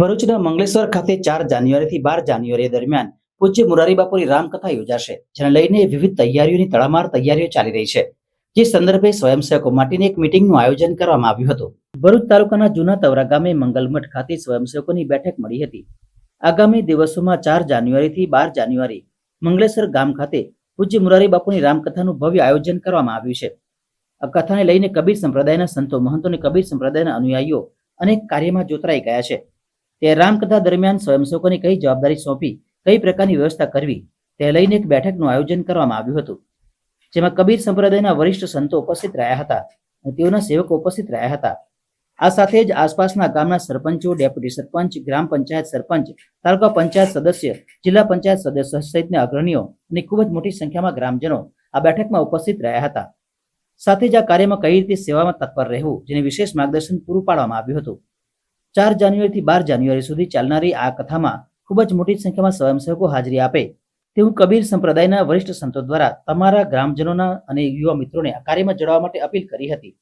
ભરૂચના મંગલેશ્વર ખાતે ચાર જાન્યુઆરીથી બાર જાન્યુઆરી દરમિયાન પૂજ્ય મુરારી બાપુની રામકથા યોજાશે, જેને લઈને વિવિધ તૈયારીઓની તડામાર તૈયારીઓ ચાલી રહી છે, જે સંદર્ભે સ્વયંસેવકો માટેની એક મિટિંગનું આયોજન કરવામાં આવ્યું હતું. ભરૂચ તાલુકાના જૂના તવરા ગામે મંગલમઠ ખાતે સ્વયંસેવકોની બેઠક મળી હતી. આગામી દિવસોમાં ચાર જાન્યુઆરીથી બાર જાન્યુઆરી મંગલેશ્વર ગામ ખાતે પૂજ્ય મુરારી બાપુની રામકથાનું ભવ્ય આયોજન કરવામાં આવ્યું છે. આ કથાને લઈને કબીર સંપ્રદાયના સંતો મહંતો અને કબીર સંપ્રદાયના અનુયાયીઓ અનેક કાર્યમાં જોતરાઈ ગયા છે. તે રામકથા દરમિયાન સ્વયંસેવકોને કઈ જવાબદારી સોંપી, કઈ પ્રકારની વ્યવસ્થા કરવી, તે લઈને એક બેઠકનું આયોજન કરવામાં આવ્યું હતું. જેમાં કબીર સંપ્રદાયના વરિષ્ઠ સંતો ઉપસ્થિત રહ્યા હતા અને તેઓના સેવકો ઉપસ્થિત રહ્યા હતા. આ સાથે જ આસપાસના ગામના સરપંચો, ડેપ્યુટી સરપંચ, ગ્રામ પંચાયત સરપંચ, તાલુકા પંચાયત સદસ્ય, જિલ્લા પંચાયત સદસ્ય સહિતના અગ્રણીઓ અને ખૂબ જ મોટી સંખ્યામાં ગ્રામજનો આ બેઠકમાં ઉપસ્થિત રહ્યા હતા. સાથે જ આ કાર્યમાં કઈ રીતે સેવામાં તત્પર રહેવું જેને વિશેષ માર્ગદર્શન પૂરું પાડવામાં આવ્યું હતું. ચાર જાન્યુઆરીથી બાર જાન્યુઆરી સુધી ચાલનારી આ કથામાં ખૂબ જ મોટી સંખ્યામાં સ્વયંસેવકો હાજરી આપે તેવું કબીર સંપ્રદાયના વરિષ્ઠ સંતો દ્વારા તમારા ગ્રામજનોના અને યુવા મિત્રોને આ કાર્યમાં જોડાવા માટે અપીલ કરી હતી.